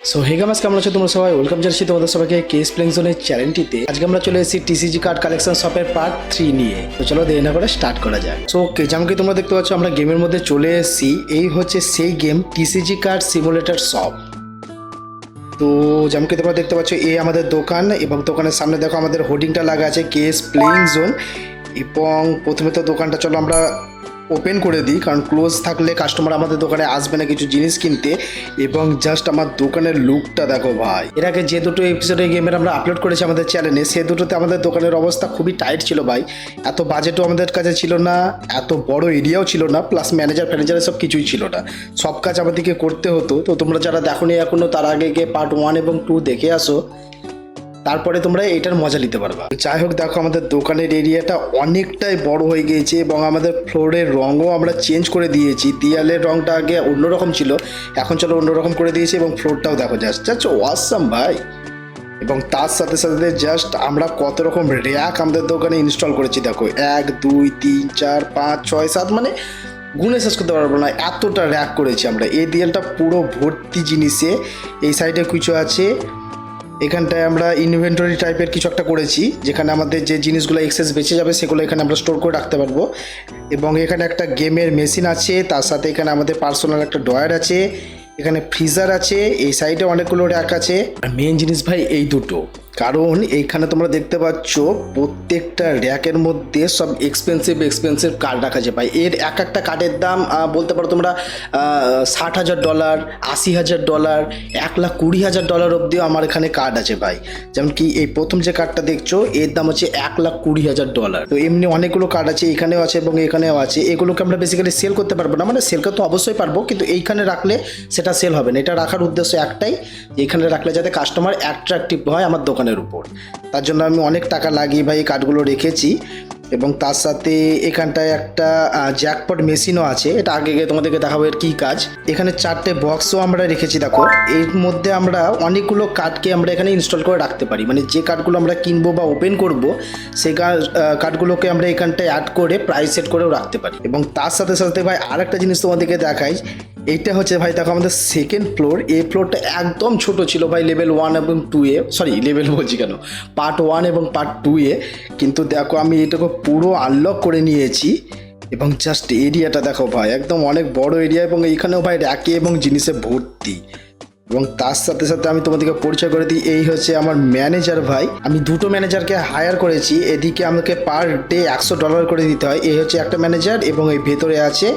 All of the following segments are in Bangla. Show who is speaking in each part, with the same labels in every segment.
Speaker 1: সো হে গামাস কেমন আছো তোমরা সবাই? ওয়েলকাম জানাচ্ছি তোমাদের সবাইকে কেস প্লেইং জোনের চ্যানেলটিতে আজকে আমরা চলে এসেছি টিসিজি কার্ড কালেকশন শপের পার্ট থ্রি নিয়ে। তো চলো দেরি না করে স্টার্ট করা যাক। সো কে যেমনকি তোমরা দেখতে পাচ্ছ, আমরা গেমের মধ্যে চলে এসেছি। এই হচ্ছে সেই game TCG card simulator shop তো যেমনকি তোমরা দেখতে পাচ্ছ এই আমাদের দোকান এবং দোকানের সামনে দেখো আমাদের হোর্ডিংটা লাগা আছে কেস প্লেইং জোন এবং প্রথমে তো দোকানটা চলো আমরা ওপেন করে দিই, কারণ ক্লোজ থাকলে কাস্টমার আমাদের দোকানে আসবে না কিছু জিনিস কিনতে। এবং জাস্ট আমার দোকানের লুকটা দেখো ভাই। এর আগে যে দুটো এপিসোডে গেমের আমরা আপলোড করেছি আমাদের চ্যানেলে সে দুটোতে আমাদের দোকানের অবস্থা খুবই টাইট ছিল ভাই। এত বাজেটও আমাদের কাছে ছিল না, এত বড় এরিয়াও ছিল না প্লাস ম্যানেজার ফ্যানেজার সব কিছুই ছিল না। সব কাজ আমাদেরকে করতে হতো। তো তোমরা যারা দেখোনি এখনও, তার আগে গিয়ে পার্ট ওয়ান এবং টু দেখে আসো। তারপরে তোমরা এটার মজা নিতে পারবা। যাই হোক, দেখো আমাদের দোকানের এরিয়াটা অনেকটাই বড় হয়ে গিয়েছে এবং আমাদের ফ্লোরের রঙও আমরা চেঞ্জ করে দিয়েছি। দেয়ালের রঙটা আগে অন্যরকম ছিল, এখন চলো অন্যরকম করে দিয়েছি এবং ফ্লোরটাও দেখো জাস্ট জাস্ট ওয়াসাম ভাই। এবং তার সাথে সাথে জাস্ট আমরা কত রকম র্যাক আমাদের দোকানে ইনস্টল করেছি, দেখো। এক, দুই, তিন, চার, পাঁচ, ছয়, সাত মানে গুণে শেষ করতে পারব না, এতটা র্যাক করেছি আমরা। এই দেয়ালটা পুরো ভর্তি জিনিসে, এই সাইডে কিছু আছে এখানটায় আমরা ইনভেন্টরি টাইপের কিছু একটা করেছি, যেখানে আমাদের যে জিনিসগুলো এক্সেস বেঁচে যাবে সেগুলো এখানে আমরা স্টোর করে রাখতে পারব। এবং এখানে একটা গেমের মেশিন আছে, তার সাথে এখানে আমাদের পার্সোনাল একটা ডয়ার আছে, এখানে ফ্রিজার আছে, এই সাইডে অনেকগুলো র্যাক আছে। আর মেন জিনিস ভাই এই দুটো। কারণ এইখানে তোমরা দেখতে পাচ্ছ প্রত্যেকটা র্যাকের মধ্যে সব এক্সপেন্সিভ এক্সপেন্সিভ কার্ড রাখা আছে। ভাই, এর এক একটা কার্ডের দাম বলতে পারো তোমরা ষাট হাজার ডলার আশি হাজার ডলার এক লাখ কুড়ি হাজার ডলার অবধিও আমার এখানে কার্ড আছে ভাই। যেমন কি এই প্রথম যে কার্ডটা দেখছ, এর দাম হচ্ছে এক লাখ কুড়ি হাজার ডলার তো এমনি অনেকগুলো কার্ড আছে, এখানেও আছে এবং এখানেও আছে। এগুলোকে আমরা বেসিক্যালি সেল করতে পারব না মানে সেল করতে অবশ্যই পারব, কিন্তু এইখানে রাখলে সেটা সেল হবে না। এটা রাখার উদ্দেশ্য একটাই, এখানে রাখলে যাতে কাস্টমার অ্যাট্রাকটিভ হয় আমার দোকানের উপর। তার জন্য আমি অনেক টাকা লাগিয়ে ভাই এই কার্ডগুলো রেখেছি। এবং তার সাথে এখানটায় একটা জ্যাকপট মেশিনও আছে। এটা আগে গিয়ে তোমাদেরকে দেখাবো এর কী কাজ। এখানে চারটে বক্সও আমরা রেখেছি, দেখো। এর মধ্যে আমরা অনেকগুলো কার্ডকে আমরা এখানে ইনস্টল করে রাখতে পারি। মানে যে কার্ডগুলো আমরা কিনবো বা ওপেন করব, সেই কার্ড কার্ডগুলোকে আমরা এখানটায় অ্যাড করে প্রাইস সেট করেও রাখতে পারি। এবং তার সাথে সাথে ভাই আরেকটা জিনিস তোমাদেরকে দেখাই। এইটা হচ্ছে ভাই, দেখো আমাদের সেকেন্ড ফ্লোর এই ফ্লোরটা একদম ছোট ছিল ভাই লেভেল ওয়ান এবং টু এ। সরি লেভেল বলছি কেন? পার্ট ওয়ান এবং পার্ট টু এ। কিন্তু দেখো আমি এটাকে পুরো আনলক করে নিয়েছি এবং জাস্ট এরিয়াটা দেখো ভাই, একদম অনেক বড় এরিয়া এবং এখানেও ভাই র্যাকে এবং জিনিসে ভর্তি। এবং তার সাথে সাথে আমি তোমাদেরকে পরিচয় করে দিই, এই হচ্ছে আমার ম্যানেজার ভাই। আমি দুটো ম্যানেজারকে হায়ার করেছি, এদিকে আমাকে পার ডে একশো ডলার করে দিতে হয়। এই হচ্ছে একটা ম্যানেজার এবং এই ভেতরে আছে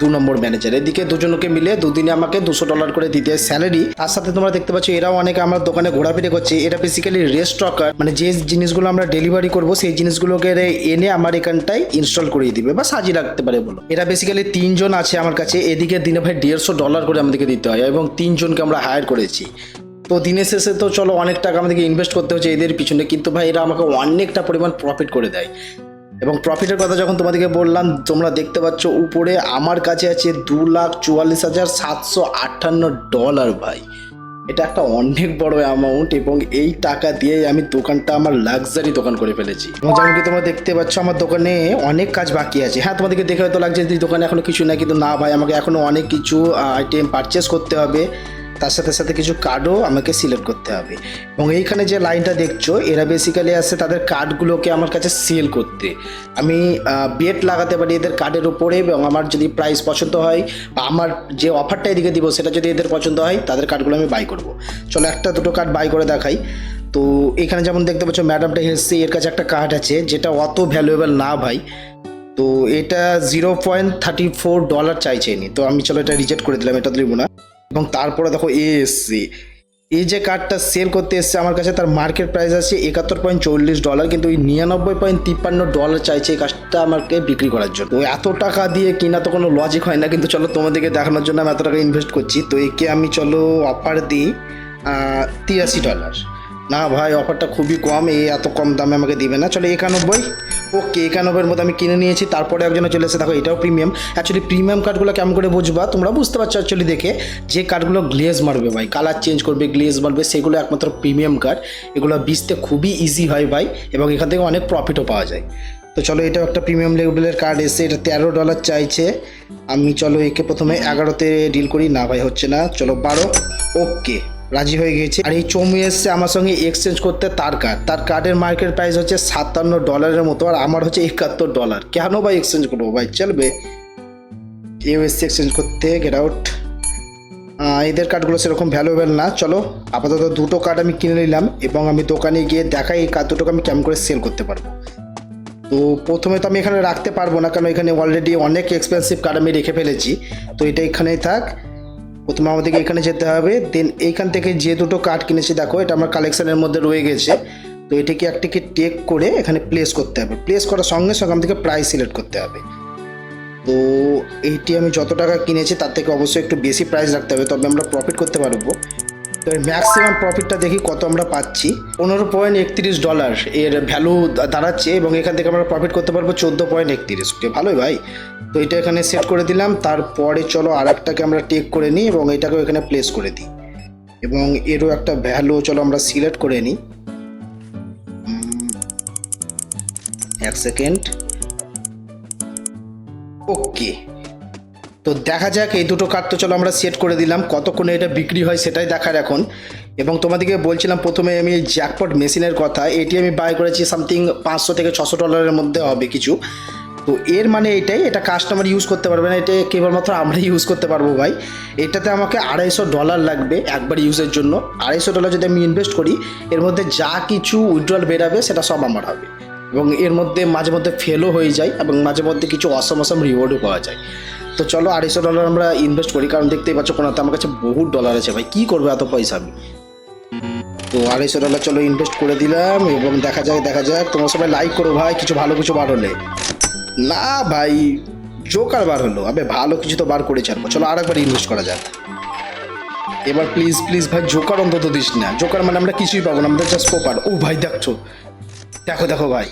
Speaker 1: দু নম্বর ম্যানেজার এদিকে দুজনকে মিলে দুদিনে আমাকে দুশো ডলার করে দিতে স্যালারি তার সাথে তোমরা দেখতে পাচ্ছ, এরাও অনেকে আমার দোকানে ঘোরাফিরে করছে। এটা বেসিক্যালি রেস্টকার মানে যে জিনিসগুলো আমরা ডেলিভারি করব, সেই জিনিসগুলোকে এনে আমার এখানটায় ইনস্টল করিয়ে দিবে বা সাজিয়ে রাখতে পারে বলো। এরা বেসিক্যালি তিনজন আছে আমার কাছে। এদিকে দিনে ভাই দেড়শো ডলার করে আমাদেরকে দিতে হয় এবং তিনজনকে আমরা হায়ার করেছি। তো দিনের শেষে তো চলো অনেক টাকা আমাদেরকে ইনভেস্ট করতে হচ্ছে এদের পিছনে। কিন্তু ভাই এরা আমাকে অনেকটা পরিমাণ প্রফিট করে দেয়। এবং প্রফিটের কথা যখন তোমাদেরকে বললাম, তোমরা দেখতে পাচ্ছ উপরে আমার কাছে আছে দু লাখ চুয়াল্লিশ হাজার সাতশো আটান্ন ডলার ভাই। এটা একটা অনেক বড় অ্যামাউন্ট এবং এই টাকা দিয়ে আমি দোকানটা আমার লাক্সারি দোকান করে ফেলেছি। যেমন কি তোমরা দেখতে পাচ্ছ, আমার দোকানে অনেক কাজ বাকি আছে। হ্যাঁ তোমাদেরকে দেখে হয়তো লাগছে যে দোকানে এখনও কিছু না কিন্তু না ভাই, আমাকে এখনও অনেক কিছু আইটেম পারচেস করতে হবে। তার সাথে সাথে কিছু কার্ডও আমাকে সিলেক্ট করতে হবে। এবং এইখানে যে লাইনটা দেখছ, এরা বেসিক্যালি আসছে তাদের কার্ডগুলোকে আমার কাছে সেল করতে। আমি বেট লাগাতে পারি এদের কার্ডের উপরে এবং আমার যদি প্রাইস পছন্দ হয় বা আমার যে অফারটা এদিকে দিব, সেটা যদি এদের পছন্দ হয়, তাদের কার্ডগুলো আমি বাই করব। চলো একটা দুটো কার্ড বাই করে দেখাই। তো এখানে যেমন দেখতে পাচ্ছ ম্যাডামটা এসছে, এর কাছে একটা কার্ড আছে, যেটা অত ভ্যালুয়েবল না ভাই। তো এটা zero point thirty four dollar চাইছে নি তো আমি চলো এটা রিজেক্ট করে দিলাম, এটা দিব না। এবং তারপরে দেখো এ এসছে এই যে কার্ডটা সেল করতে এসছে, আমার কাছে তার মার্কেট প্রাইস আছে একাত্তর পয়েন্ট চল্লিশ ডলার কিন্তু ওই নিরানব্বই পয়েন্ট তিপ্পান্ন ডলার চাইছে এই কাজটা আমাকে বিক্রি করার জন্য। ওই এত টাকা দিয়ে কিনা তো কোনো লজিক হয় না, কিন্তু চলো তোমাদেরকে দেখানোর জন্য আমি এত টাকা ইনভেস্ট করছি। তো একে আমি চলো অফার দিই তিরাশি ডলার না ভাই অফারটা খুবই কম এই এত কম দামে আমাকে দিবে না। চলো, একানব্বই। ওকে, একানব্বইয়ের মধ্যে আমি কিনে নিয়েছি, তারপরে একজনে চলে এসে দেখো, এটাও প্রিমিয়াম অ্যাকচুয়ালি প্রিমিয়াম কার্ডগুলো কেমন করে বুঝবা? তোমরা বুঝতে পারছ অ্যাকচুয়ালি দেখে যে কার্ডগুলো গ্লেজ মারবে ভাই কালার চেঞ্জ করবে গ্লেজ মারবে, সেগুলো একমাত্র প্রিমিয়াম কার্ড এগুলো বিচতে খুবই ইজি হয় ভাই, এবং এখান থেকে অনেক প্রফিটও পাওয়া যায়। তো চলো, এটাও একটা প্রিমিয়াম লেভেলের কার্ড এসে এটা তেরো ডলার চাইছে। আমি চলো, একে প্রথমে এগারোতে ডিল করি। না ভাই, হচ্ছে না। চলো, বারো। ওকে। রাজি হয়ে গিয়েছে। আর এই চমু এসছে আমার সঙ্গে এক্সচেঞ্জ করতে তার কার্ড তার কার্ডের মার্কেট প্রাইস হচ্ছে সাতান্ন ডলারের মতো আর আমার হচ্ছে একাত্তর ডলার কেন ভাই এক্সচেঞ্জ করব ভাই? চলবে। কেউ এসছে এক্সচেঞ্জ করতে গেট আউট এদের কার্ডগুলো সেরকম ভ্যালুয়েবল না। চলো, আপাতত দুটো কার্ড আমি কিনে নিলাম এবং আমি দোকানে গিয়ে দেখাই এই কার্ড দুটোকে আমি কেমন করে সেল করতে পারব। তো প্রথমে তো আমি এখানে রাখতে পারব না, কারণ এখানে অলরেডি অনেক এক্সপেন্সিভ কার্ড আমি রেখে ফেলেছি। তো এটা এখানেই থাক। প্রথমে আমাদেরকে এখানে যেতে হবে। দেন এইখান থেকে যে দুটো কার্ড কিনেছি, দেখো, এটা আমার কালেকশনের মধ্যে রয়ে গেছে। তো এটাকে একটিকে টেক করে এখানে প্লেস করতে হবে। প্লেস করার সঙ্গে সঙ্গে আমাদেরকে প্রাইস সিলেক্ট করতে হবে। তো এইটি আমি যত টাকা কিনেছি, তার থেকে অবশ্যই একটু বেশি প্রাইস রাখতে হবে, তবে আমরা প্রফিট করতে পারব। তো ম্যাক্সিমাম প্রফিটটা দেখি কত আমরা পাচ্ছি। পনেরো পয়েন্ট একত্রিশ ডলার এর ভ্যালু দাঁড়াচ্ছে এবং এখান থেকে আমরা প্রফিট করতে পারব চোদ্দ পয়েন্ট একত্রিশ। ওকে ভালোই ভাই। তো এটা এখানে সেট করে দিলাম। তারপরে চলো আর একটাকে আমরা টেক করে নিই এবং এটাকেও এখানে প্লেস করে দিই। এবং এরও একটা ভ্যালু চলো আমরা সিলেক্ট করে নিই। এক সেকেন্ড ওকে তো দেখা যাক, এই দুটো কার্ড তো চলো আমরা সেট করে দিলাম। কতক্ষণে এটা বিক্রি হয় সেটাই দেখার এখন। এবং তোমাদেরকে বলছিলাম, প্রথমে আমি এই জ্যাকপট মেশিনের কথা। এটি আমি বাই করেছি সামথিং পাঁচশো থেকে ছশো ডলারের মধ্যে হবে কিছু। তো এর মানে এটাই, এটা কাস্টমার ইউজ করতে পারবে না। এটা কেবলমাত্র আমরা ইউজ করতে পারব ভাই। এটাতে আমাকে আড়াইশো ডলার লাগবে একবার ইউজের জন্য। আড়াইশো ডলার যদি আমি ইনভেস্ট করি, এর মধ্যে যা কিছু উইথড্রল বেরাবে, সেটা সব আমার হবে। এবং এর মধ্যে মাঝে মধ্যে ফেলও হয়ে যায় এবং মাঝে মধ্যে কিছু অসম অসম রিওয়ার্ডও পাওয়া যায়। তো চলো আড়াইশো ডলার আমরা ইনভেস্ট করি, কারণ দেখতেই পাচ্ছ কোনো আমার কাছে বহু ডলার আছে ভাই। কী করব এত পয়সা আমি? তো আড়াইশো ডলার চলো ইনভেস্ট করে দিলাম, এবং দেখা যাক দেখা যাক। তোমরা সবাই লাইক করো ভাই, কিছু ভালো কিছু বার হলে। না ভাই জোকার বার হলো। আবে, ভালো কিছু তো বার করে ছাড়বো চলো আরেকবার ইনভেস্ট করা যাক। এবার প্লিজ প্লিজ ভাই জোকার অন্তত দিস না। জোকার মানে আমরা কিছুই পাবো না, আমাদের জাস্ট পোপার ও ভাই, দেখছ? দেখো দেখো ভাই,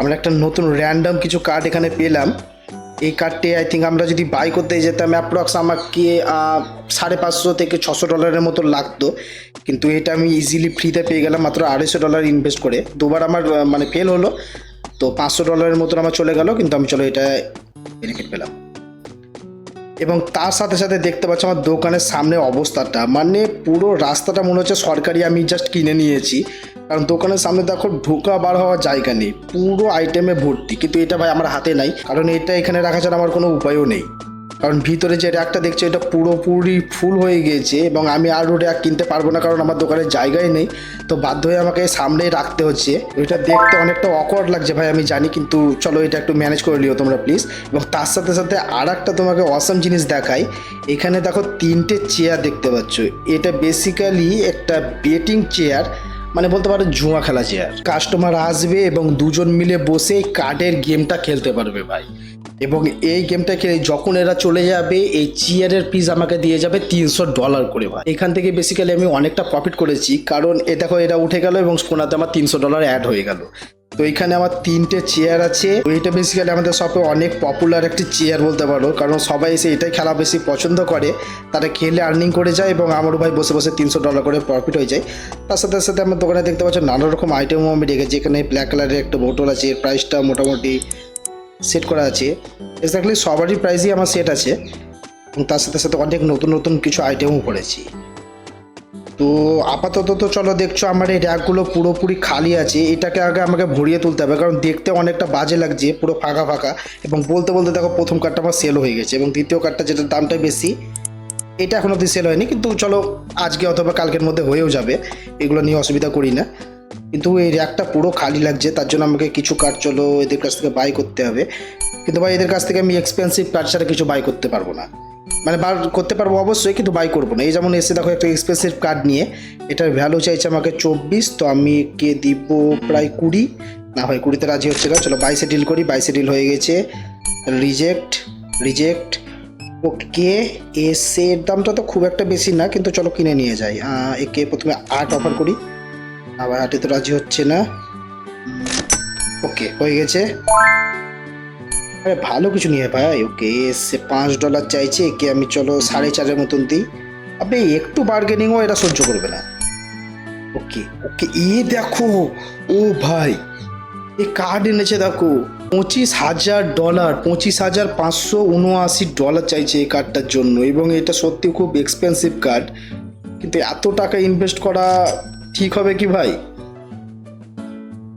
Speaker 1: আমরা একটা নতুন র্যান্ডম কিছু কার্ড এখানে পেলাম। এই কার্ডটি আই থিঙ্ক আমরা যদি বাই করতে যেতাম অ্যাপ্রক্স আমাকে সাড়ে পাঁচশো থেকে ছশো ডলারের মতো লাগতো। কিন্তু এটা আমি ইজিলি ফ্রিতে পেয়ে গেলাম মাত্র আড়াইশো ডলার ইনভেস্ট করে। দুবার আমার মানে ফেল হলো। তো পাঁচশো ডলারের মতন আমার চলে গেল, কিন্তু আমি চলো এটা বেনিফিট পেলাম। এবং তার সাথে সাথে দেখতে পাচ্ছি আমার দোকানের সামনে অবস্থাটা। মানে পুরো রাস্তাটা মনে হচ্ছে সরকারি, আমি জাস্ট কিনে নিয়েছি। কারণ দোকানের সামনে দেখো ঢোকা বার হওয়ার জায়গা নেই, পুরো আইটেমে ভর্তি। কিন্তু এটা ভাই আমার হাতে নাই, কারণ এটা এখানে রাখা ছাড়া আমার কোনো উপায়ও নেই। কারণ ভিতরে যে র্যাকটা দেখছ এটা পুরোপুরি ফুল হয়ে গিয়েছে এবং আমি আরও র্যাক কিনতে পারব না কারণ আমার দোকানের জায়গায় নেই। তো বাধ্য হয়ে আমাকে সামনেই রাখতে হচ্ছে। এটা দেখতে অনেকটা অকওয়ার্ড লাগছে ভাই, আমি জানি, কিন্তু চলো এটা একটু ম্যানেজ করে নিও তোমরা প্লিজ এবং তার সাথে সাথে আর একটা তোমাকে অসম জিনিস দেখাই। এখানে দেখো তিনটে চেয়ার দেখতে পাচ্ছ। এটা বেসিক্যালি একটা বেটিং চেয়ার মানে বলতে পারো জুয়া খেলা চেয়ার কাস্টমার আসবে এবং দুজন মিলে বসে কার্ডের গেমটা খেলতে পারবে ভাই। এবং এই গেমটা খেলে যখন এরা চলে যাবে, এই চেয়ারের পিস আমাকে দিয়ে যাবে তিনশো ডলার করে ভাই। এখান থেকে বেসিক্যালি আমি অনেকটা প্রফিট করেছি, কারণ এ দেখো এটা উঠে গেল এবং সোনাতে আমার তিনশো ডলার অ্যাড হয়ে গেল। তো এখানে আমার তিনটে চেয়ার আছে। তো এটা বেসিক্যালি আমাদের শপে অনেক পপুলার একটি চেয়ার বলতে পারো। কারণ সবাই এসে এটাই খেলা বেশি পছন্দ করে। তারা খেলে আর্নিং করে যায় এবং আমারও ভাই বসে বসে তিনশো ডলার করে প্রফিট হয়ে যায়। তার সাথে সাথে আমার দোকানে দেখতে পাচ্ছ নানা রকম আইটেমও আমি রেখেছি। এখানে ব্ল্যাক কালারের একটা বোতল আছে প্রাইসটা মোটামুটি সেট করা আছে। এক্স্যাক্টলি সবারই প্রাইসই আমার সেট আছে। এবং তার সাথে সাথে অনেক নতুন নতুন কিছু আইটেমও পড়েছি তো আপাতত তো চলো দেখছ আমার এই র্যাকগুলো পুরোপুরি খালি আছে। এটাকে আগে আমাকে ভরিয়ে তুলতে হবে, কারণ দেখতে অনেকটা বাজে লাগছে, পুরো ফাঁকা ফাঁকা। এবং বলতে বলতে দেখো প্রথম কার্ডটা আমার সেল হয়ে গেছে এবং দ্বিতীয় কার্ডটা যেটার দামটা বেশি, এটা এখন অবধি সেল হয়নি। কিন্তু চলো আজকে অথবা কালকের মধ্যে হয়েও যাবে, এগুলো নিয়ে অসুবিধা করি না। কিন্তু এই র্যাকটা পুরো খালি লাগছে, তার জন্য আমাকে কিছু কার্ড চলো এদের কাছ থেকে বাই করতে হবে। কিন্তু ভাই, এদের কাছ থেকে আমি এক্সপেন্সিভ কার্ড ছাড়া কিছু বাই করতে পারব না। মানে বার করতে পারব অবশ্যই, কিন্তু বাই করব না। এই যেমন এসে দেখো একটা এক্সপেন্সিভ কার্ড নিয়ে, এটার ভ্যালু চাইছে আমাকে চব্বিশ, তো আমি কে দিব প্রায় কুড়ি। না ভাই, কুড়িতে রাজি হচ্ছে না, চলো বাইশে ডিল করি বাইশে ডিল হয়ে গেছে। রিজেক্ট রিজেক্ট ওকে এসের দামটা তো খুব একটা বেশি না, কিন্তু চলো কিনে নিয়ে যাই। একে প্রথমে আট অফার করি। আবার আটে তো রাজি হচ্ছে না। ওকে, হয়ে গেছে। আরে ভালো কিছু নিয়ে ভাই, ওকে সে পাঁচ ডলার চাইছে, একে আমি চলো সাড়ে চারের মতন দিই। আপনি একটু বার্গেনিংও এটা সহ্য করবে না। ওকে ওকে, এ দেখো, ও ভাই, এ কার্ড এনেছে দেখো। পঁচিশ হাজার ডলার পঁচিশ হাজার পাঁচশো উনআশি ডলার চাইছে এই কার্ডটার জন্য, এবং এটা সত্যি খুব এক্সপেন্সিভ কার্ড কিন্তু এত টাকা ইনভেস্ট করা ঠিক হবে কি ভাই?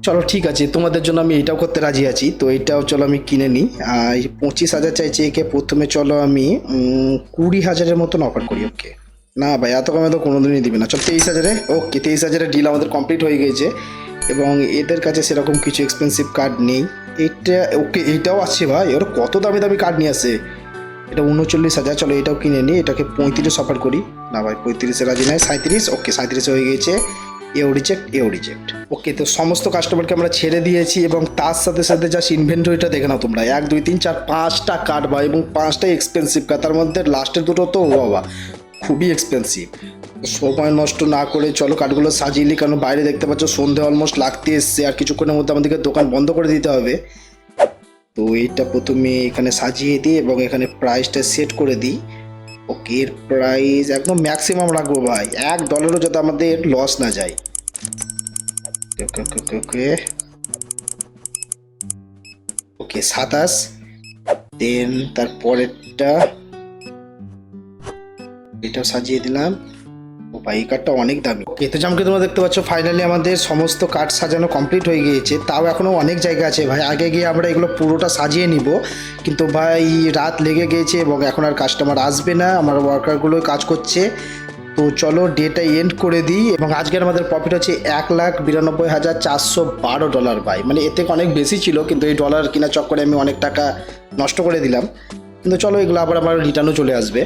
Speaker 1: চলো ঠিক আছে, তোমাদের জন্য আমি এটাও করতে রাজি আছি। তো এটাও চলো আমি কিনে নিই। আর পঁচিশ হাজার চাইছি একে, প্রথমে চলো আমি কুড়ি হাজারের মতন অফার করি ওকে। না ভাই, এত কমে তো কোনোদিনই দিবে না। চল তেইশ হাজারে, ওকে, তেইশ হাজারের ডিল আমাদের কমপ্লিট হয়ে গেছে এবং এদের কাছে সেরকম কিছু এক্সপেন্সিভ কার্ড নেই। এটা, ওকে এইটাও আছে ভাই, ওরা কত দামি দামি কার্ড নিয়ে আসে। এটা উনচল্লিশ হাজার, চলো এটাও কিনে নিই, এটাকে পঁয়ত্রিশ অফার করি। না ভাই পঁয়ত্রিশে রাজি নয় সাঁত্রিশ ওকে সাঁত্রিশে হয়ে গেছে এও রিজেক্ট এও রিজেক্ট ওকে তো সমস্ত কাস্টমারকে আমরা ছেড়ে দিয়েছি এবং তার সাথে সাথে জাস্ট ইনভেন্টরিটা দেখে নাও তোমরা। এক, দুই, তিন, চার, পাঁচটা কার্ড বা এবং পাঁচটাই এক্সপেন্সিভ কার্ড তার মধ্যে লাস্টের দুটো তো বাবা, খুবই এক্সপেন্সিভ সময় নষ্ট না করে চলো কার্ডগুলো সাজিয়ে নিই, কারণ বাইরে দেখতে পাচ্ছ সন্ধে অলমোস্ট লাগতে এসছে আর কিছুক্ষণের মধ্যে আমাদেরকে দোকান বন্ধ করে দিতে হবে। তো এইটা প্রথমে এখানে সাজিয়ে দিই এবং এখানে প্রাইসটা সেট করে দিই। ওকে এর প্রাইস একদম ম্যাক্সিমাম রাখব ভাই। এক ডলারও যাতে আমাদের লস না যায়। ওকে ওকে ওকে ওকে ওকে সাতাশ। দেন তারপরেরটা এটাও সাজিয়ে দিলাম। ভাই এই কার্ডটা অনেক দামি। ওকে তো যেমন কি তোমরা দেখতে পাচ্ছ ফাইনালি আমাদের সমস্ত কার্ড সাজানো কমপ্লিট হয়ে গিয়েছে। তাও এখনও অনেক জায়গা আছে। ভাই, আগে গিয়ে আমরা এগুলো পুরোটা সাজিয়ে নিব। কিন্তু ভাই, রাত লেগে গিয়েছে এবং এখন আর কাস্টমার আসবে না। আমার ওয়ার্কারগুলো কাজ করছে। তো চলো ডেটা এন্ড করে দিই এবং আজকের আমাদের প্রফিট হচ্ছে এক লাখ বিরানব্বই হাজার চারশো বারো ডলার ভাই। মানে থেকে অনেক বেশি ছিল, কিন্তু এই ডলার কিনা চক্করে আমি অনেক টাকা নষ্ট করে দিলাম। কিন্তু চলো এগুলো আবার আমার রিটার্নও চলে আসবে।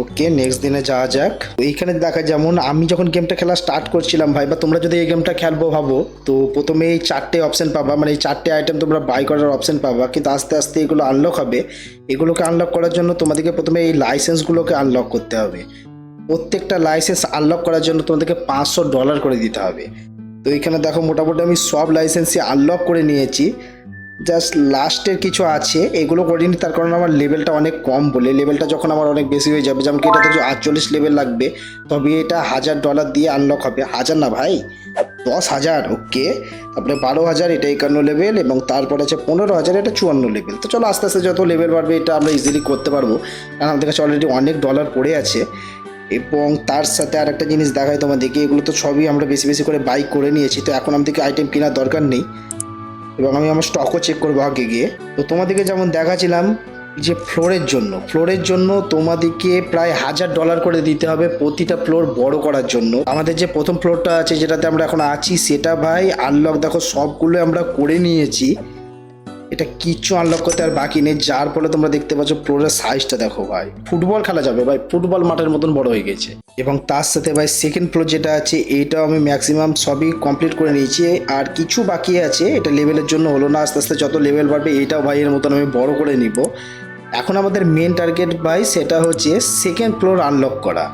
Speaker 1: ওকে নেক্সট দিনে যাওয়া যাক। এইখানে দেখা যেমন আমি যখন গেমটা খেলা স্টার্ট করছিলাম, ভাই, বা তোমরা যদি এই গেমটা খেলব, ভাবো, তো প্রথমে এই চারটে অপশন পাবা মানে এই চারটে আইটেম তোমরা বাই করার অপশন পাবা, কিন্তু আস্তে আস্তে এগুলো আনলক হবে। এগুলোকে আনলক করার জন্য তোমাদেরকে প্রথমে এই লাইসেন্সগুলোকে আনলক করতে হবে। প্রত্যেকটা লাইসেন্স আনলক করার জন্য তোমাদেরকে পাঁচশো ডলার করে দিতে হবে। তো এখানে দেখো, মোটামুটি আমি সব লাইসেন্সই আনলক করে নিয়েছি। জাস্ট লাস্টের কিছু আছে, এগুলো করিনি তার কারণ আমার লেভেলটা অনেক কম বলে লেভেলটা যখন আমার অনেক বেশি হয়ে যাবে যেমন কি এটাতে যদি আটচল্লিশ লেভেল লাগবে, তবে এটা হাজার ডলার দিয়ে আনলক হবে। হাজার না ভাই, দশ হাজার ওকে তারপরে বারো হাজার, এটা একান্ন লেভেল এবং তারপরে আছে পনেরো হাজার, এটা চুয়ান্ন লেভেল তো চলো আস্তে আস্তে যত লেভেল বাড়বে, এটা আমরা ইজিলি করতে পারব। কারণ আমাদের কাছে অলরেডি অনেক ডলার পড়ে আছে। এবং তার সাথে আর একটা জিনিস দেখায় তোমাদেরকে, এগুলো তো সবই আমরা বেশি বেশি করে বাইক করে নিয়েছি, তো এখন আমাদেরকে আইটেম কেনার দরকার নেই। এবং আমি আমার স্টকও চেক করব আগে গিয়ে। তো তোমাদেরকে যেমন দেখাছিলাম যে ফ্লোরের জন্য ফ্লোরের জন্য তোমাদেরকে প্রায় হাজার ডলার করে দিতে হবে প্রতিটা ফ্লোর বড় করার জন্য। আমাদের যে প্রথম ফ্লোরটা আছে যেটাতে আমরা এখন আছি, সেটা ভাই আনলক দেখো সবগুলো আমরা করে নিয়েছি। এটা কিচ্ছু আনলক করতে আর বাকি নেই, যার ফলে তোমরা দেখতে পাচ্ছ ফ্লোরের সাইজটা দেখো ভাই। ফুটবল খেলা যাবে ভাই, ফুটবল মাঠের মতন বড় হয়ে গেছে। এবং তার সাথে ভাই সেকেন্ড ফ্লোর যেটা আছে এইটাও আমি ম্যাক্সিমাম সবই কমপ্লিট করে নিয়েছি। আর কিছু বাকি আছে, এটা লেভেলের জন্য হলো না, আস্তে আস্তে যত লেভেল বাড়বে, এটাও ভাই এর মতন আমি বড় করে নিব। এখন আমাদের মেন টার্গেট ভাই, সেটা হচ্ছে সেকেন্ড ফ্লোর আনলক করা।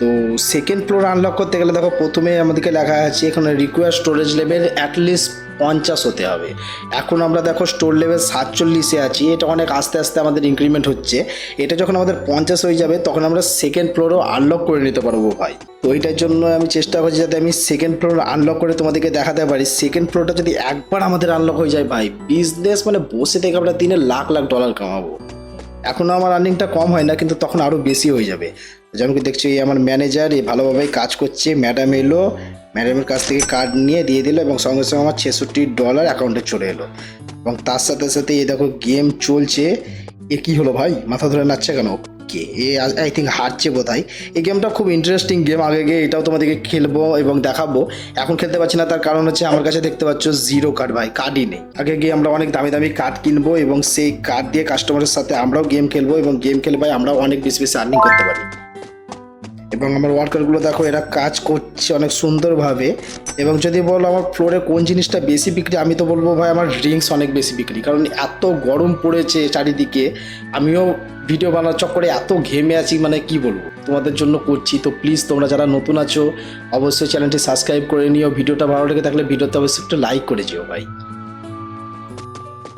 Speaker 1: তো সেকেন্ড ফ্লোর আনলক করতে গেলে দেখো, প্রথমে আমাদেরকে লেখা আছে, এখানে রিকোয়ার স্টোরেজ লেভেল অ্যাটলিস্ট পঞ্চাশ হতে হবে। এখন আমরা দেখো স্টোর লেভেল সাতচল্লিশে আছি। এটা অনেক আস্তে আস্তে আমাদের ইনক্রিমেন্ট হচ্ছে। এটা যখন আমাদের পঞ্চাশ হয়ে যাবে, তখন আমরা সেকেন্ড ফ্লোরও আনলক করে নিতে পারব ভাই। তো এইটার জন্য আমি চেষ্টা করছি যাতে আমি সেকেন্ড ফ্লোর আনলক করে তোমাদেরকে দেখাতে পারি। সেকেন্ড ফ্লোরটা যদি একবার আমাদের আনলক হয়ে যায় ভাই বিজনেস মানে বসে থেকে আমরা দিনে লাখ লাখ ডলার কামাবো। এখনও আমার আর্নিংটা কম হয় না, কিন্তু তখন আরও বেশি হয়ে যাবে। যেমন কি দেখছি, এই আমার ম্যানেজার এ ভালোভাবেই কাজ করছে ম্যাডাম এলো ম্যাডামের কাছ থেকে কার্ড নিয়ে দিয়ে দিল এবং সঙ্গে সঙ্গে আমার ছেষট্টি ডলার অ্যাকাউন্টে চলে এলো। এবং তার সাথে সাথে এই দেখো গেম চলছে, এ কী হলো ভাই? মাথা ধরে নাচ্ছে কেন? কে? এ আই থিঙ্ক হারছে বোধ হয় এই গেমটা খুব ইন্টারেস্টিং গেম আগে গিয়ে এটাও তোমাদেরকে খেলব এবং দেখাবো। এখন খেলতে পারছি না, তার কারণ হচ্ছে আমার কাছে দেখতে পাচ্ছ জিরো কার্ড ভাই কার্ডই নেই। আগে গিয়ে আমরা অনেক দামি দামি কার্ড কিনবো এবং সেই কার্ড দিয়ে কাস্টমারের সাথে আমরাও গেম খেলব এবং গেম খেলে ভাই আমরাও অনেক বেশি বেশি আর্নিং করতে পারি। এবং আমার ওয়ার্কারগুলো দেখো, এরা কাজ করছে অনেক সুন্দরভাবে। এবং যদি বলো আমার ফ্লোরে কোন জিনিসটা বেশি বিক্রি, আমি তো বলব ভাই আমার ড্রিঙ্কস অনেক বেশি বিক্রি। কারণ এত গরম পড়েছে চারিদিকে, আমিও ভিডিও বানার চক্করে এত ঘেমে আছি মানে কি বলব? তোমাদের জন্য করছি। তো প্লিজ তোমরা যারা নতুন আছো, অবশ্যই চ্যানেলটি সাবস্ক্রাইব করে নিও। ভিডিওটা ভালো লেগে থাকলে ভিডিওতে অবশ্যই একটু লাইক করে যেও ভাই।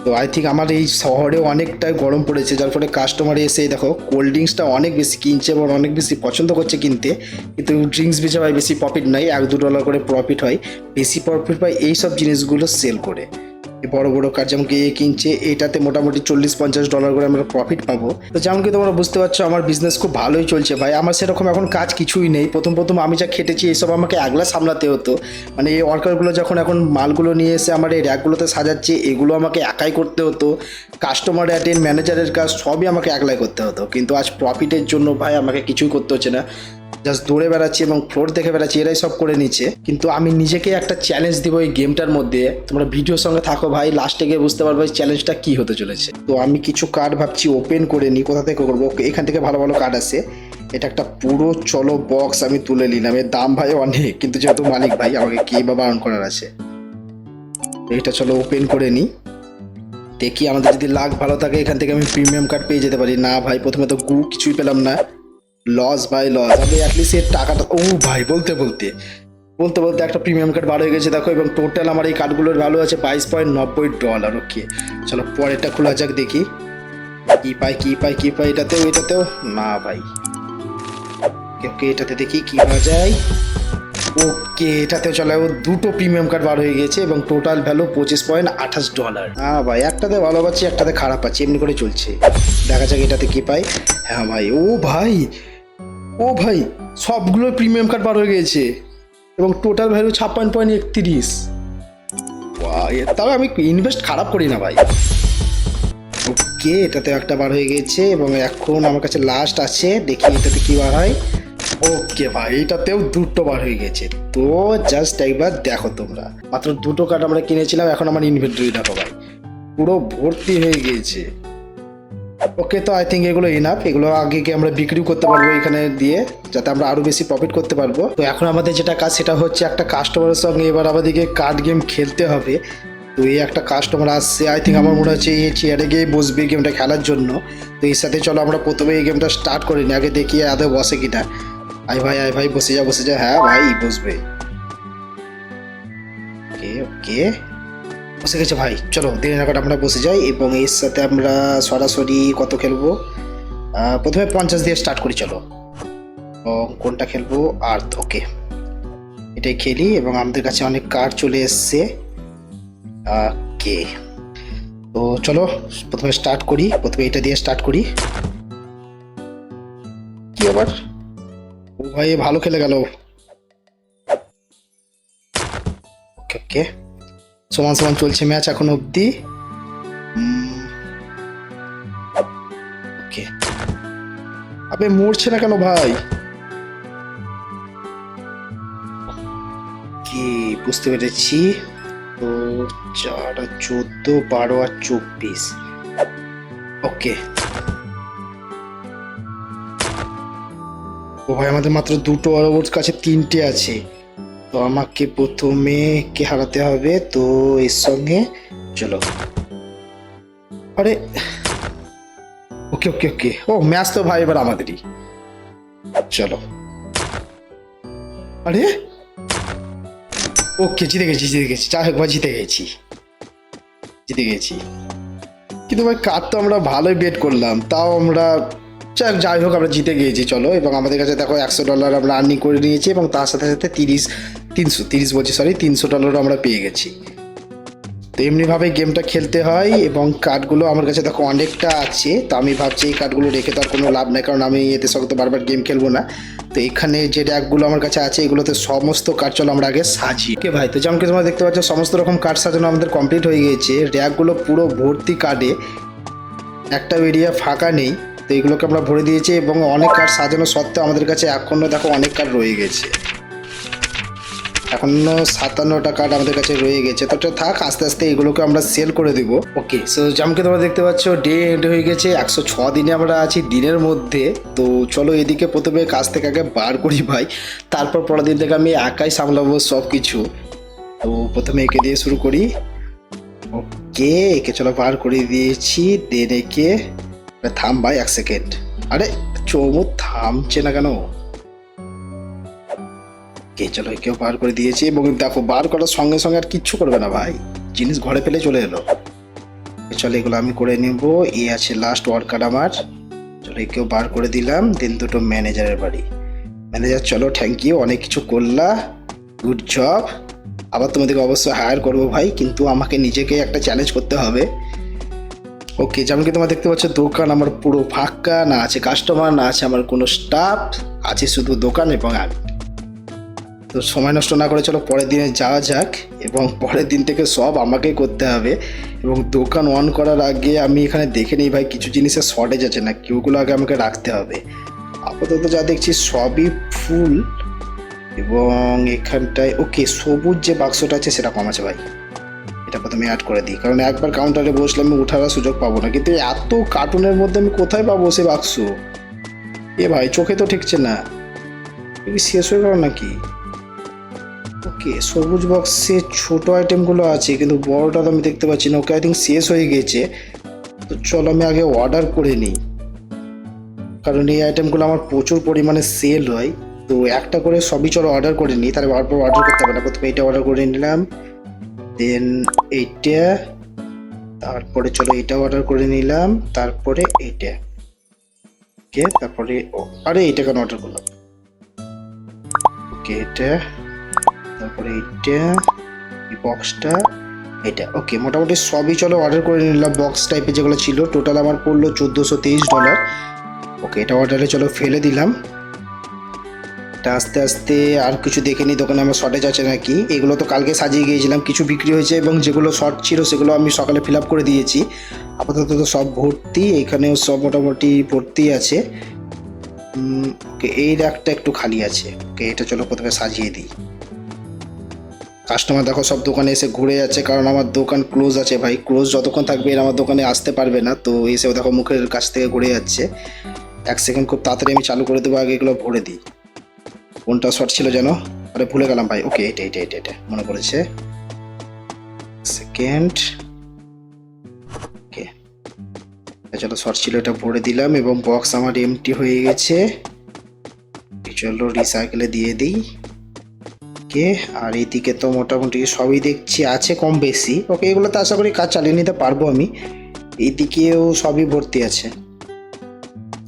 Speaker 1: তো আই থিঙ্ক আমার এই শহরে অনেকটাই গরম পড়েছে, যার ফলে কাস্টমার এসে দেখো কোল্ড ড্রিঙ্কসটা অনেক বেশি কিনছে এবং অনেক বেশি পছন্দ করছে কিনতে। কিন্তু ড্রিঙ্কস বেচে ভাই বেশি প্রফিট নয়, এক দু ডলার করে প্রফিট হয়। বেশি প্রফিট পায় এই সব জিনিসগুলো সেল করে। বড় বড় কার্ড যেমন কি কিনছে, এটাতে মোটামুটি চল্লিশ পঞ্চাশ ডলার করে আমরা প্রফিট পাবো। তো যেমন কি তোমরা বুঝতে পারছ, আমার বিজনেস খুব ভালোই চলছে ভাই। আমার সেরকম এখন কাজ কিছুই নেই। প্রথম প্রথম আমি যা খেটেছি এইসব আমাকে আগলা সামলাতে হতো। মানে এই ওয়ার্কারগুলো যখন এখন মালগুলো নিয়ে এসে আমার এই র্যাকগুলোতে সাজাচ্ছে, এগুলো আমাকে একাই করতে হতো। কাস্টমার অ্যাটেন্ড ম্যানেজারের কাজ সবই আমাকে একলাই করতে হতো। কিন্তু আজ প্রফিটের জন্য ভাই আমাকে কিছুই করতে হচ্ছে না। জাস্ট দৌড়ে বেড়াচ্ছি এবং ফ্লোর দেখে বেড়াচ্ছি, এরাই সব করে নিচ্ছে। কিন্তু আমি নিজেকে একটা চ্যালেঞ্জ দিব এই গেমটার মধ্যে। তোমরা ভিডিওর সঙ্গে থাকো ভাই লাস্টে গিয়ে বুঝতে পারবে এই চ্যালেঞ্জটা কি হতে চলেছে। তো আমি কিছু কার্ড ভাবছি ওপেন করে নিই কোথা থেকে করব? এখান থেকে ভালো ভালো কার্ড আছে। এটা একটা পুরো চলো বক্স আমি তুলে নিলাম। এর দাম ভাই অনেক, কিন্তু যেহেতু মালিক ভাই, আমাকে কে বা বারণ করার আছে। এটা চলো ওপেন করে নিই দেখি আমাদের যদি লাখ ভালো থাকে, এখান থেকে আমি প্রিমিয়াম কার্ড পেয়ে যেতে পারি। না ভাই, প্রথমে তো গু কিছুই পেলাম না। লস ভাই লস আমি অ্যাটলিস্ট এর টাকাটা ও ভাই, বলতে বলতে। বলতে বলতে একটা প্রিমিয়াম কার্ড বার হয়ে গেছে, দেখো, এবং টোটাল আমার এই কার্ডগুলোর ভ্যালু আছে বাইশ পয়েন্ট নব্বই ডলার ওকে চলো, পরেরটা খোলা যাক, দেখি। কি পাই কি পাই কি পাই, এটাতেও এটাতেও? না ভাই। ওকে এটাতে দেখি কি পাওয়া যায়। ওকে এটাতে চলে দুটো প্রিমিয়াম কার্ড বার হয়ে গেছে, এবং টোটাল ভ্যালু পঁচিশ পয়েন্ট আঠাশ ডলার হ্যাঁ ভাই, একটাতে ভালো পাচ্ছি, একটাতে খারাপ পাচ্ছি, এমনি করে চলছে। দেখা যাক এটাতে কি পাই। হ্যাঁ ভাই, ও ভাই ও ভাই সবগুলো প্রিমিয়াম কার্ড বার হয়ে গেছে। এবং টোটাল ভ্যালু ছাপ্পান্ন পয়েন্ট একত্রিশ। তবে আমি ইনভেস্ট খারাপ করি না ভাই। ওকে এটাতে একটা বার হয়ে গেছে এবং এখন আমার কাছে লাস্ট আছে, দেখি এটাতে কি বার হয়। ওকে ভাই, এটাতেও দুটো বার হয়ে গেছে। তো জাস্ট একবার দেখো তোমরা। মাত্র দুটো কার্ড আমরা কিনেছিলাম, এখন আমার ইনভেন্টরি দেখো ভাই। পুরো ভর্তি হয়ে গিয়েছে ওকে তো আই থিঙ্ক এগুলো ইনাফ এগুলো আগে গিয়ে আমরা বিক্রি করতে পারব এখানে দিয়ে, যাতে আমরা আরও বেশি প্রফিট করতে পারব। তো এখন আমাদের যেটা কাজ, সেটা হচ্ছে একটা কাস্টমারের সঙ্গে এবার আমাদেরকে কার্ড গেম খেলতে হবে। তো এই একটা কাস্টমার আসছে আই থিঙ্ক আমার মনে হচ্ছে এই চেয়ারে গিয়ে বসবে গেমটা খেলার জন্য। তো এর সাথে চলো আমরা প্রথমে এই গেমটা স্টার্ট করি নি আগে দেখি আদৌ বসে কিনা। আই ভাই আই ভাই, বসে যা বসে যা। হ্যাঁ ভাই, বসবে। ওকে ওকে বসে গেছে ভাই। চলো দেরি না করে আমরা বসে যাই এবং এর সাথে আমরা সরাসরি কত খেলব? প্রথমে পঞ্চাশ দিয়ে স্টার্ট করি, চলো। কোনটা খেলব? আর্থ ওকে এটাই খেলি এবং আমাদের কাছে অনেক কার্ড চলে এসছে। কে তো চলো, প্রথমে স্টার্ট করি, প্রথমে এটা দিয়ে স্টার্ট করি। কি আবার? ও ভাই, ভালো খেলে গেল। ওকে ওকে সমান সমান চলছে ম্যাচ এখন অবধি। ওকে। আবে, মরছে না কেন ভাই? কি বুঝতে পেরেছি। তো চার আর চোদ্দ, বারো আর চব্বিশ। ওকে। ও ভাই, আমাদের মাত্র দুটো আর ওর কাছে তিনটে আছে। তো আমাকে প্রথমে কে হারাতে হবে? তো এর সঙ্গে চলো। আরে, ওকে ওকে ওকে। ও, ম্যাচ তো ভাই এবার আমাদেরই। চলো। আরে, ওকে, জিতে গেছি জিতে গেছি। যাই হোক জিতে গেছি। জিতে গেছি। কিন্তু ভাই, কার তো আমরা ভালোই বেট করলাম। তাও আমরা, যাই যাই হোক, আমরা জিতে গিয়েছি চলো। এবং আমাদের কাছে দেখো, একশো ডলার আমরা আর্নিং করে নিয়েছি এবং তার সাথে সাথে তিরিশ তিনশো, তিরিশ বলছি সরি তিনশো ডলারও আমরা পেয়ে গেছি। তো এমনিভাবে গেমটা খেলতে হয় এবং কার্ডগুলো আমার কাছে দেখো অনেকটা আছে, তো আমি ভাবছি এই কার্ডগুলো রেখে তো আর কোনো লাভ নেই, কারণ আমি এতে সঙ্গে বারবার গেম খেলব না। তো এখানে যে র্যাকগুলো আমার কাছে আছে, এগুলোতে সমস্ত কার্ড চলো আমরা আগে সাজি। ওকে ভাই, তো যেমন তোমরা দেখতে পাচ্ছ, সমস্ত রকম কার্ড সাজানো আমাদের কমপ্লিট হয়ে গিয়েছে। র্যাকগুলো পুরো ভর্তি কার্ডে একটা এরিয়া ফাঁকা নেই, তো এগুলোকে আমরা ভরে দিয়েছি এবং অনেক কার্ড সাজানো সত্ত্বেও আমাদের কাছে এখনও দেখো অনেক কার্ড রয়ে গেছে। এখনও সাতান্নটা কার্ড আমাদের কাছে রয়ে গেছে। তো থাক, আস্তে আস্তে এগুলোকে আমরা সেল করে দিব। ওকে সো যেমনকি তোমরা দেখতে পাচ্ছ ডে এন্ড হয়ে গেছে, একশো ছ দিনে আমরা আছি দিনের মধ্যে। তো চলো এদিকে প্রথমে কাজ থেকে আগে বার করি ভাই, তারপর পরের দিন থেকে আমি একাই সামলাবো সব কিছু তো প্রথমে একে দিয়ে শুরু করি। ওকে একে চলো বার করে দিয়েছি দেন একে থাম ভাই, এক সেকেন্ড আরে চৌমু থামছে না কেন? কে চলো কেউ বার করে দিয়েছি এবং দেখো বার করার সঙ্গে সঙ্গে আর কিচ্ছু করবে না ভাই। জিনিস ঘরে ফেলে চলে এলো। চলো এগুলো আমি করে নেব। এ আছে লাস্ট ওয়ার্কার আমার। চলো একেও বার করে দিলাম। দেন দুটো ম্যানেজারের বাড়ি। ম্যানেজার চলো থ্যাংক ইউ অনেক কিছু করলা। গুড জব আবার তোমাদেরকে অবশ্যই হায়ার করব ভাই, কিন্তু আমাকে নিজেকে একটা চ্যালেঞ্জ করতে হবে। ওকে যেমন কি তোমরা দেখতে পাচ্ছ, দোকান আমার পুরো ফাঁকা, না আছে কাস্টমার না আছে আমার কোনো স্টাফ আছে শুধু দোকান এবং আমি তো সময় নষ্ট না করে চলো পরের দিনে যাওয়া যাক এবং পরের দিন থেকে সব আমাকেই করতে হবে এবং দোকান অন করার আগে আমি এখানে দেখে নিই ভাই, কিছু জিনিসের শর্টেজ আছে না কেউগুলো আগে আমাকে রাখতে হবে। আপাতত যা দেখছি সবই ফুল এবং এখানটায় ওকে সবুজ যে বাক্সটা আছে সেটা কম আছে ভাই। এটা প্রথমে অ্যাড করে দিই, কারণ একবার কাউন্টারে বসলে আমি উঠার সুযোগ পাবো না, কিন্তু এত কার্টুনের মধ্যে আমি কোথায় পাবো সে বাক্স? এ ভাই, চোখে তো ঠেকছে না। শেষ হয়ে গেল নাকি? ওকে সবুজ বক্সে ছোট আইটেমগুলো আছে, কিন্তু বড়টা তো আমি দেখতে পাচ্ছি না। ওকে আই থিঙ্ক শেষ হয়ে গেছে। তো চলো আমি আগে অর্ডার করে নিই। কারণ এই আইটেমগুলো আমার প্রচুর পরিমাণে সেল হয়। তো একটা করে সবই চলো অর্ডার করে নিই। তাহলে বারবার অর্ডার করতে হবে না। প্রথমে এটা অর্ডার করে নিলাম। দেন এইটা। তারপরে চলো এটা অর্ডার করে নিলাম। তারপরে এইটা ওকে তারপরে আরে এইটা কেন অর্ডার করলাম? ওকে এটা। তারপরে এইটা, এই বক্সটা এটা। ওকে মোটামুটি সবই চলো অর্ডার করে নিলাম বক্স টাইপের যেগুলো ছিল। টোটাল আমার পড়ল চোদ্দোশো তেইশ ডলার ওকে এটা অর্ডারে চলো ফেলে দিলাম। এটা আস্তে আস্তে আর কিছু দেখে নিই দোকানে আমার শর্টেজ আছে নাকি। এগুলো তো কালকে সাজিয়ে গিয়েছিলাম, কিছু বিক্রি হয়েছে এবং যেগুলো শর্ট ছিল সেগুলো আমি সকালে ফিল করে দিয়েছি। আপাতত তো সব ভর্তি, এখানেও সব মোটামুটি ভর্তি আছে। ওকে এই র্যাকটা একটু খালি আছে। ওকে এটা চলো প্রথমে সাজিয়ে দিই। কাস্টমার দেখো, সব দোকানে এসে ঘুরে যাচ্ছে, কারণ আমার দোকান ক্লোজ আছে ভাই। ক্লোজ যতক্ষণ থাকবে এরা আমার দোকানে আসতে পারবে না, তো এসে দেখো মুখের কাছ থেকে ঘুরে যাচ্ছে। এক সেকেন্ড খুব তাড়াতাড়ি আমি চালু করে দেবো, আগে এগুলো ভরে দিই। কোনটা শর্ট ছিল যেন, আরে ভুলে গেলাম ভাই। ওকে এটা এটা এটা এটা, মনে পড়েছে। সেকেন্ড ওকে চলো শর্ট ছিল, এটা ভরে দিলাম এবং বক্স আমার এমটি হয়ে গেছে। চলো রিসাইকেলে দিয়ে দিই। ওকে আর এইদিকে তো মোটামুটি সবই দেখছি আছে কম বেশি। ওকে, এগুলো তো আশা করি কাজ চালিয়ে নিতে পারব আমি। এইদিকেও সবই ভর্তি আছে।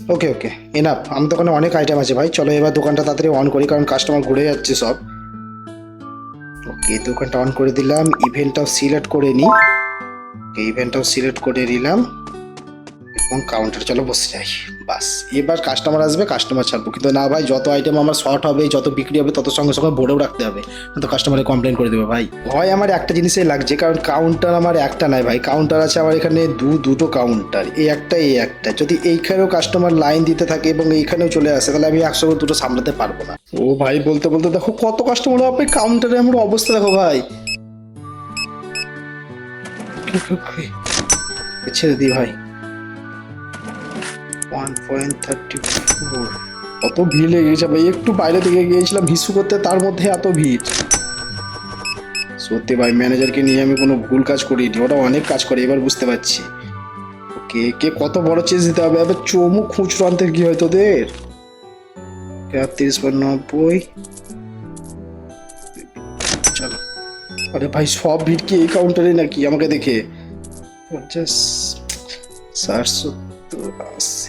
Speaker 1: ওকে ওকে এনাফ আমার দোকানে অনেক আইটেম আছে ভাই। চলো এবার দোকানটা তাড়াতাড়ি অন করি, কারণ কাস্টমার ঘুরে যাচ্ছে সব। ওকে, দোকানটা অন করে দিলাম। ইভেন্টটাও সিলেক্ট করে নিই ওকে ইভেন্টটাও সিলেক্ট করে নিলাম। এবং কাউন্টার চলো, বসে যাই। বাস, এবার কাস্টমার আসবে কাস্টমার ছাড়বো। কিন্তু না ভাই, যত আইটেম আমার শর্ট হবে, যত বিক্রি হবে, তত সঙ্গে সঙ্গে ভরেও রাখতে হবে। তো কাস্টমারে কমপ্লেন করে দেবে, ভাই। ভয় আমার একটা জিনিসই লাগছে, কারণ কাউন্টার আমার একটা নাই ভাই। কাউন্টার আছে আমার এখানে দু, দুটো কাউন্টার এই একটা এই একটা। যদি এইখানেও কাস্টমার লাইন দিতে থাকে এবং এইখানেও চলে আসে, তাহলে আমি একসঙ্গে দুটো সামলাতে পারব না। ও ভাই, বলতে বলতে দেখো কত কাস্টমার হবে কাউন্টারে আমার অবস্থা দেখো ভাই। ছেড়ে দিই ভাই। ওয়ান পয়েন্ট থার্টি ফোর কত ভিড় লেগে গেছে ভাই। একটু বাইরে থেকে গিয়েছিলাম হিসু করতে, তার মধ্যে এত ভিড়। সত্যি ভাই ম্যানেজারকে নিয়ে আমি কোনো ভুল কাজ করিনি। ওটা অনেক কাজ করে, এবার বুঝতে পারছি। কে কে কত বড় চেঞ্জ দিতে হবে? এবার চমু খুচরো আনতে কি হয় তোদের? তিরিশ পর নব্বই। চলো। আরে ভাই, সব ভিড় কি এই কাউন্টারে নাকি? আমাকে দেখে। পঞ্চাশ, ষাট, সত্তর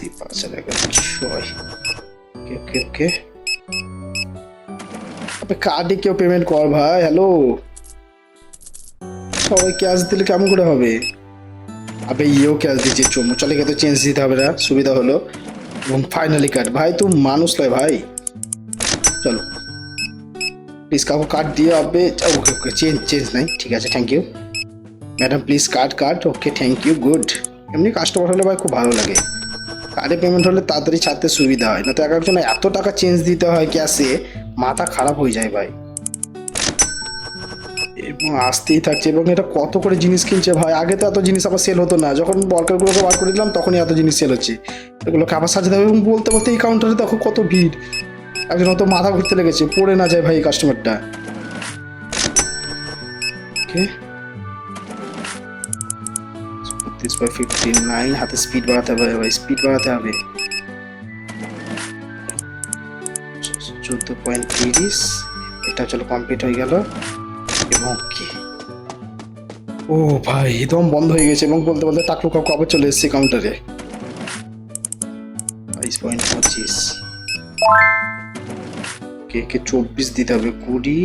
Speaker 1: আশি পাঁচ হাজার ছয় ওকে ওকে ওকে কার্ডে কেউ পেমেন্ট কর ভাই হ্যালো সবাই ক্যাশ দিলে কেমন করে হবে? আবে ইয়েও ক্যাশ দিচ্ছে চমু চলে তো চেঞ্জ দিতে হবে না, সুবিধা হলো। এবং ফাইনালি কার্ড ভাই, তুই মানুষ নয় ভাই। চলো। প্লিজ কাকু কার্ড দিয়ে আবে ওকে ওকে চেঞ্জ চেঞ্জ নাই। ঠিক আছে thank you madam please card card okay thank you good এমনি কাস্টমার হলে ভাই খুব ভালো লাগে। কার্ডে পেমেন্ট হলে তাড়াতাড়ি ছাড়তে সুবিধা হয়। না তো এক একজন এত টাকা চেঞ্জ দিতে হয় ক্যাশে মাথা খারাপ হয়ে যায় ভাই। এবং আসতেই থাকছে এবং এটা কত করে জিনিস কিনছে ভাই? আগে তো এত জিনিস আবার সেল হতো না। যখন ওয়ার্কারগুলোকে বার করে দিলাম, তখনই এত জিনিস সেল হচ্ছে। এগুলোকে আবার সাজাতে হবে এবং বলতে বলতে এই কাউন্টারে দেখো কত ভিড়। একজন হয়তো মাথা ঘুরতে লেগেছে। পড়ে না যায় ভাই কাস্টমারটা ওকে বত্রিশ বাই ফিফটি নাইন হাতে স্পিড বাড়াতে হবে ভাই স্পিড বাড়াতে হবে। চোদ্দ পয়েন্ট তিরিশ এটা চলো কমপ্লিট হয়ে গেল। এবং কি? ও ভাই, একদম বন্ধ হয়ে গেছে এবং বলতে বলতে টাকলু কাকু আবার চলে এসেছে কাউন্টারে বাইশ পয়েন্ট পঁচিশ কে চব্বিশ দিতে হবে? কুড়ি,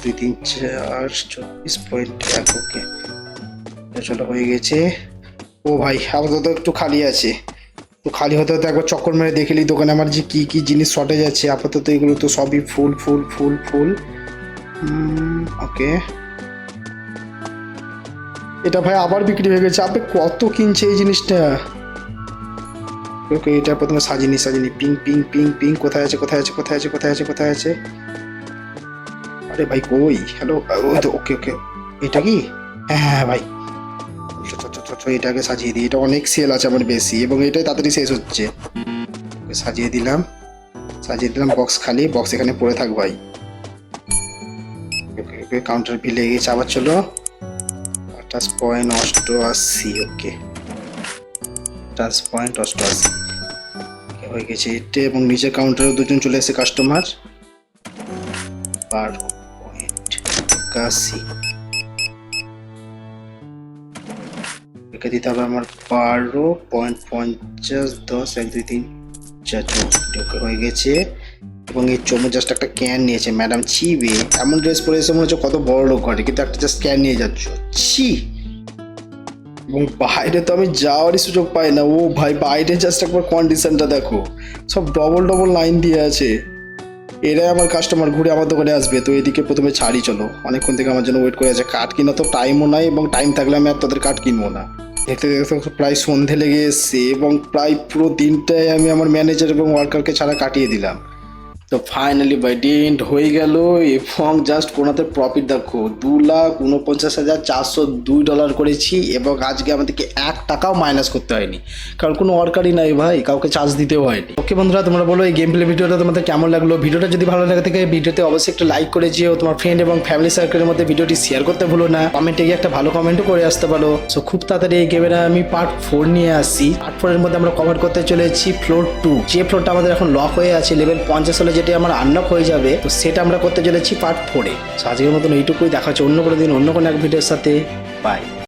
Speaker 1: দুই তিন চার, চব্বিশ পয়েন্ট এক, ওকে। চলো হয়ে গেছে। ও ভাই আপাতত একটু খালি আছে। তো খালি হতে হতে একবার চক্কর মেরে দেখে নিই দোকানে আমার যে কী কী জিনিস শর্টেজ আছে। আপাতত এগুলো তো সবই ফুল ফুল ফুল ফুল ওকে এটা ভাই আবার বিক্রি হয়ে গেছে। আপনি কত কিনছে এই জিনিসটা? ওকে, এটা প্রথমে সাজিনি সাজিনি। পিং পিং পিং পিং, কোথায় আছে কোথায় আছে কোথায় আছে কোথায় আছে কোথায় আছে? আরে ভাই, কই? হ্যালো ওই তো ওকে ওকে এটা কি? হ্যাঁ হ্যাঁ ভাই। চ, এটাকে সাজিয়ে দিই। এটা অনেক সেল আছে আমার বেশি এবং এটাই তাড়াতাড়ি শেষ হচ্ছে। সাজিয়ে দিলাম। সাজিয়ে দিলাম বক্স খালি। বক্স এখানে পড়ে থাক ভাই। কাউন্টার বিলে গেছে আবার চলো। আঠাশ পয়েন্ট অষ্টআশি ওকে। আঠাশ পয়েন্ট অষ্টআশি। হয়ে গেছে এটে এবং নিচের কাউন্টারে দুজন চলে এসেছে কাস্টমার বারো পয়েন্ট একাশি। রেখে দিতে হবে আমার বারো পয়েন্ট পঞ্চাশ দশ এক দুই তিন চার ওকে, হয়ে গেছে। এবং এই চমু জাস্ট একটা ক্যান নিয়েছে ম্যাডাম চিবে এমন ড্রেস পরে এসে মনে হচ্ছে কত বড় লোক ঘরে, কিন্তু একটা জাস্ট ক্যান নিয়ে যাচ্ছ। ছি। এবং বাইরে তো আমি যাওয়ারই সুযোগ পাই না। ও ভাই, বাইরে জাস্ট একবার কন্ডিশনটা দেখো। সব ডবল ডবল লাইন দিয়ে আছে। এরাই আমার কাস্টমার ঘুরে আমার দোকানে আসবে। তো এদিকে প্রথমে ছাড়ি চলো। অনেকক্ষণ থেকে আমার জন্য ওয়েট করে আছে। কাঠ কিনা তো টাইমও নাই এবং টাইম থাকলে আমি আর তাদের কাঠ কিনবো না। দেখতে দেখতে প্রায় সন্ধে লেগে এসছে এবং প্রায় পুরো দিনটাই আমি আমার ম্যানেজার এবং ওয়ার্কারকে ছাড়া কাটিয়ে দিলাম। তো ফাইনালি বাই ডেন্ট হয়ে গেল। এবং জাস্ট কোনাতে প্রফিট দেখো, দু লাখ উনপঞ্চাশ হাজার চারশো দুই ডলার করেছি এবং আজকে আমাদেরকে এক টাকাও মাইনাস করতে হয়নি। কারণ কোনো ওয়ার্কারই নাই ভাই, কাউকে চার্জ দিতেও হয়নি। ওকে বন্ধুরা, তোমরা বলো এই গেম প্লে ভিডিওটা তোমাদের কেমন লাগল? ভিডিওটা যদি ভালো লাগে থাকে, ভিডিওতে অবশ্যই একটা লাইক করে যেও। তোমার ফ্রেন্ড এবং ফ্যামিলি সার্কেলের মধ্যে ভিডিওটি শেয়ার করতে ভুলো না। কমেন্টে গিয়ে একটা ভালো কমেন্টও করে আসতে পারো। সো খুব তাড়াতাড়ি এই গেমের আমি পার্ট ফোর নিয়ে আসছি পার্ট ফোর এর মধ্যে আমরা কভার করতে চলেছি ফ্লোর টু যে ফ্লোরটা আমাদের এখন লক হয়ে আছে লেভেল পঞ্চাশ হলে যেটা আমার আনলক হয়ে যাবে, তো সেটা আমরা করতে চলেছি পার্ট ফোরে আজকের মতন এইটুকুই, দেখা হচ্ছে অন্য কোনো দিন, অন্য কোনো এক ভিডিওর সাথে। বাই